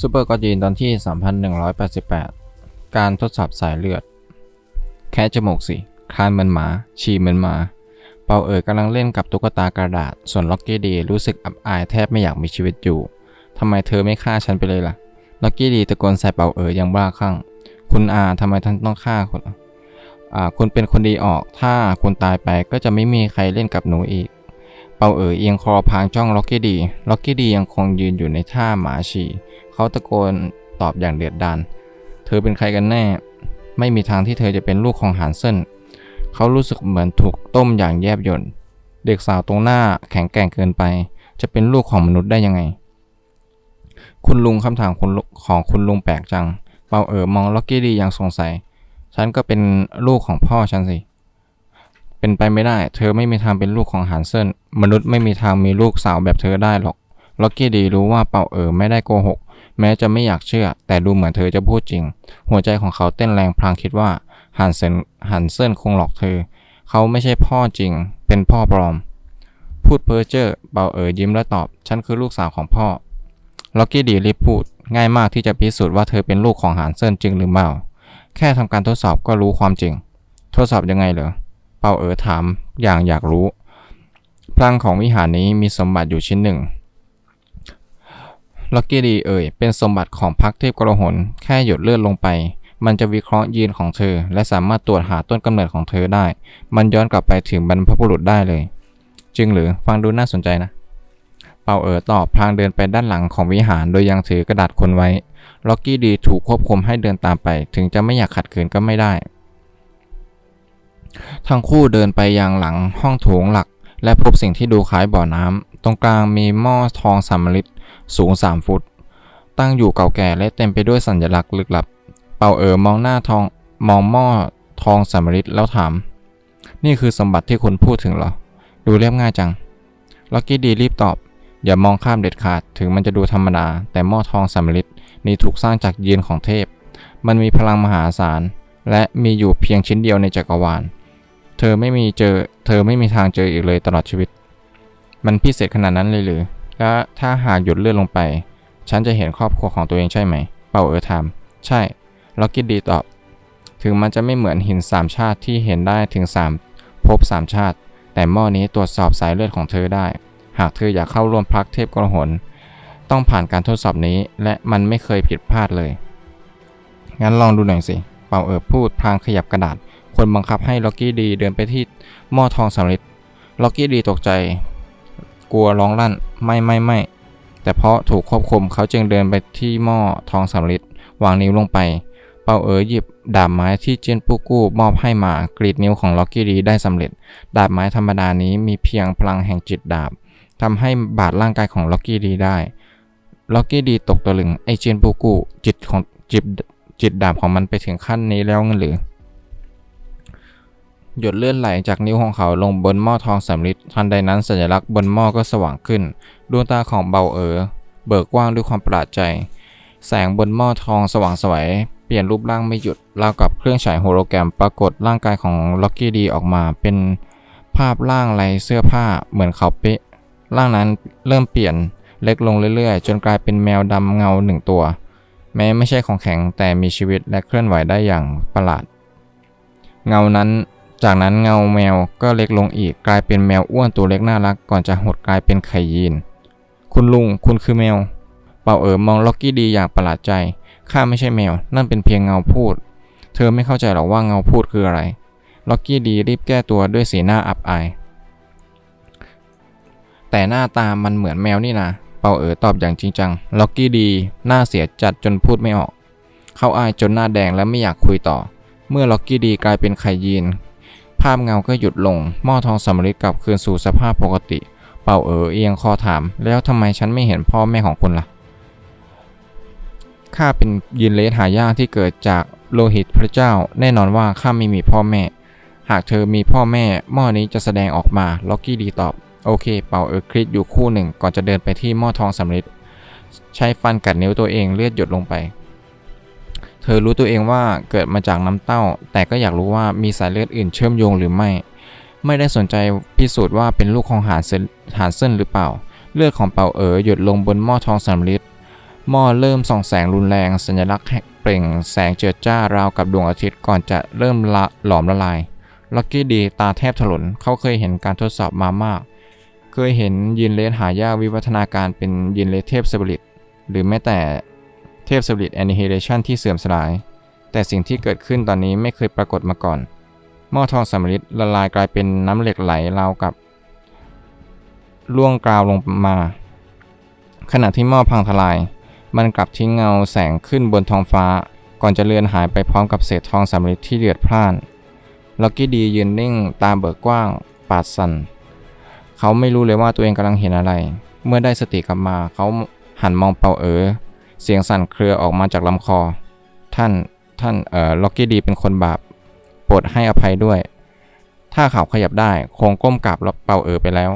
ซูเปอร์กอจีนตอนที่ 3188 การทดสอบสายเลือด แค่จมูกสิ คลานเหมือนหมา ฉี่เหมือนหมา เปาเอ๋ยกำลังเล่นกับตุ๊กตากระดาษ ส่วนล็อกกี้ดีรู้สึกอับอายแทบไม่อยากมีชีวิตอยู่ ทำไมเธอไม่ฆ่าฉันไปเลยล่ะ ล็อกกี้ดีตะโกนใส่เปาเอ๋ยอย่างบ้าคลั่ง คุณอาทำไมท่านต้องฆ่าคนล่ะอ่าคุณเป็นคนดีออก ถ้าคุณตายไปก็จะไม่มีใครเล่นกับหนูอีก เปาเอ๋ยเอียงคอพางจ้องล็อกกี้ดี ล็อกกี้ดียังคงยืนอยู่ในท่าหมาฉี่ เขาตะโกนตอบอย่างเดือดดาลเธอเป็นใครกันแน่ ไม่มีทางที่เธอจะเป็นลูกของหานเซินเขารู้สึกเหมือนถูกต้มอย่างแยบยลเด็กสาวตรงหน้าแข็งแกร่งเกินไป จะเป็นลูกของมนุษย์ได้ยังไง คุณลุงคำถามคุณของคุณลุงแปลกจัง เปาเอ๋อมองล็อกกี้ดีอย่างสงสัย ฉันก็เป็นลูกของพ่อฉันสิ เป็นไปไม่ได้ เธอไม่มีทางเป็นลูกของหานเซินมนุษย์ไม่มีทางมีลูกสาวแบบเธอได้หรอก ล็อกกี้ดีรู้ว่าเป่าเอ๋อไม่ได้โกหก แม้จะไม่อยากเชื่อ แต่ดูเหมือนเธอจะพูดจริง หัวใจของเขาเต้นแรงพลางคิดว่าฮันเซนฮันเซนคงหลอกเธอ เขาไม่ใช่พ่อจริง เป็นพ่อปลอม พูดเพ้อเจ้อเบาเอ๋ยยิ้มและตอบ ฉันคือลูกสาวของพ่อ ล็อกกี้ดีรีบพูด ง่ายมากที่จะพิสูจน์ว่าเธอเป็นลูกของฮันเซนจริงหรือเปล่า แค่ทำการทดสอบก็รู้ความจริง ทดสอบยังไงเหรอ เปาเอ๋อถามอย่างอยากรู้ พลังของวิหารนี้มีสมบัติอยู่ชิ้นหนึ่งล็อกกี้ดีเอ่ย เป็นสมบัติของพรรคเทพกระหนแค่หยดเลือดลงไป มันจะวิเคราะห์ยีนของเธอ และสามารถตรวจหาต้นกำเนิดของเธอได้ มันย้อนกลับไปถึงบรรพบุรุษได้เลย จริงหรือฟังดูน่าสนใจนะ เป่าเอ๋อตอบพลางเดินไปด้านหลังของวิหารโดยยังถือกระดาษคนไว้ล็อกกี้ดีถูกควบคุมให้เดินตามไป ถึงจะไม่อยากขัดขืนก็ไม่ได้ ทั้งคู่เดินไปยังหลังห้องโถงหลัก และพบสิ่งที่ดูคล้ายบ่อน้ำ ตรงกลางมีหม้อทองสำริดสูง 3 ฟุต ตั้งอยู่เก่าแก่และเต็มไปด้วยสัญลักษณ์ลึกลับ เป่าเอ๋อมองหน้าทองมองหม้อทองสำริดแล้วถาม นี่คือสมบัติที่คุณพูดถึงเหรอ ดูเรียบง่ายจัง ล็อกกี้ดีรีบตอบ อย่ามองข้ามเด็ดขาด ถึงมันจะดูธรรมดา แต่หม้อทองสำริดนี้ถูกสร้างจากยีนของเทพ มันมีพลังมหาศาล และมีอยู่เพียงชิ้นเดียวในจักรวาล เธอไม่มีเจอ เธอไม่มีทางเจออีกเลยตลอดชีวิต มันพิเศษขนาดนั้นเลยหรือ และถ้าหากหยุดเลือดลงไป ฉันจะเห็นครอบครัวของตัวเองใช่ไหม เป่าเออถาม ใช่ ล็อกกี้ดีตอบ ถึงมันจะไม่เหมือนหินสามชาติที่เห็นได้ถึงสามภพสามชาติ แต่หม้อนี้ตรวจสอบสายเลือดของเธอได้ หากเธออยากเข้าร่วมพรรคเทพกรหนต้องผ่านการทดสอบนี้ และมันไม่เคยผิดพลาดเลย งั้นลองดูหน่อยสิ เป่าเอิบพูดพลางขยับกระดาษ คนบังคับให้ล็อกกี้ดีเดินไปที่หม้อทองสำริดล็อกกี้ดีตกใจ กลัวร้องลั่นไม่ไม่ไม่แต่เพราะถูกควบคุมเขาจึงเดินไปที่หม้อทองสำริดวางนิ้วลงไป เปาเอ๋อหยิบดาบไม้ที่เจียนปูกู้มอบให้มากรีดนิ้วของล็อกกี้ดีได้สำเร็จ ดาบไม้ธรรมดานี้มีเพียงพลังแห่งจิตดาบทำให้บาดร่างกายของล็อกกี้ดีได้ล็อกกี้ดีตกตะลึงไอเจียนปูกู้จิตของจิตจิตดาบของมันไปถึงขั้นนี้แล้วงั้นหรือ หยดเลือดไหลจากนิ้วของเขาลงบนหม้อทองสำริดทันใดนั้นสัญลักษณ์บนหม้อก็สว่างขึ้น ดวงตาของเบาเอ๋อเบิกกว้างด้วยความประหลาดใจ แสงบนหม้อทองสว่างสวยเปลี่ยนรูปร่างไม่หยุดราวกับเครื่องฉายโฮโลแกรมปรากฏร่างกายของล็อกกี้ดีออกมาเป็นภาพร่างไรเสื้อผ้าเหมือนเขาเป๊ะร่างนั้นเริ่มเปลี่ยนเล็กลงเรื่อยๆ จนกลายเป็นแมวดำเงาหนึ่งตัว แม้ไม่ใช่ของแข็งแต่มีชีวิตและเคลื่อนไหวได้อย่างประหลาด เงานั้น จากนั้นเงาแมวก็เล็กลงอีกกลายเป็นแมวอ้วนตัวเล็กน่ารักก่อนจะหดกลายเป็นไข่ยีน คุณลุงคุณคือแมว เป่าเอ๋อมองล็อกกี้ดีอย่างประหลาดใจ ข้าไม่ใช่แมว นั่นเป็นเพียงเงาพูด เธอไม่เข้าใจหรอกว่าเงาพูดคืออะไร ล็อกกี้ดีรีบแก้ตัวด้วยสีหน้าอับอาย แต่หน้าตามันเหมือนแมวนี่นะ เป่าเอ๋อตอบอย่างจริงจัง ล็อกกี้ดีหน้าเสียจัดจนพูดไม่ออก เขาอายจนหน้าแดงและไม่อยากคุยต่อ เมื่อล็อกกี้ดีกลายเป็นไข่ยีน ภาพเงาก็หยุดลง หม้อทองสำริดกลับคืนสู่สภาพปกติ เป่าเอ๋อเอียงคอถาม แล้วทำไมฉันไม่เห็นพ่อแม่ของคุณล่ะ ข้าเป็นยินเลสหายากที่เกิดจากโลหิตพระเจ้า แน่นอนว่าข้าไม่มีพ่อแม่ หากเธอมีพ่อแม่หม้อนี้จะแสดงออกมา ล็อกกี้ดีตอบ โอเค เป่าเอ๋อคลิกอยู่คู่หนึ่งก่อนจะเดินไปที่หม้อทองสำริดใช้ฟันกัดนิ้วตัวเองเลือดหยดลงไป ธอรู้ตัวเองว่าเกิดมาจากน้ำเต้า แต่ก็อยากรู้ว่ามีสายเลือดอื่นเชื่อมโยงหรือไม่ ไม่ได้สนใจพิสูจน์ว่าเป็นลูกของหานเซนหานเซินหรือเปล่า เลือดของเป่าเอ๋อหยดลงบนหม้อทองสำริดหม้อเริ่มส่องแสงรุนแรง สัญลักษณ์เปล่งแสงเจิดจ้าราวกับดวงอาทิตย์ก่อนจะเริ่มละหลอมละลายล็อกกี้ดีตาแทบถลนเขาเคยเห็นการทดสอบมามาก เคยเห็นยีนเลสหายากวิวัฒนาการเป็นยีนเลสเทพสปิริตหรือแม้แต่ เทพสปิริตแอนิเฮเลชันที่เสื่อมสลาย แต่สิ่งที่เกิดขึ้นตอนนี้ไม่เคยปรากฏมาก่อน หม้อทองสำริดละลายกลายเป็นน้ำเหล็กไหลราวกับล่วงกราวลงมา ขณะที่หม้อพังทลาย มันกลับทิ้งเงาแสงขึ้นบนท้องฟ้า ก่อนจะเลือนหายไปพร้อมกับเศษทองสำริดที่เดือดพล่านล็อกกี้ดียืนนิ่งตาเบิกกว้าง ปาดสันเขาไม่รู้เลยว่าตัวเองกำลังเห็นอะไร เมื่อได้สติกลับมา เขาหันมองเปาเอ๋อ เสียงสั่นเครือออกมาจากลำคอ ท่านท่านเอ่อล็อกกี้ดีเป็นคนบาปโปรดให้อภัยด้วย ถ้าเขาขยับได้คงก้มกราบเป่าเออไปแล้ว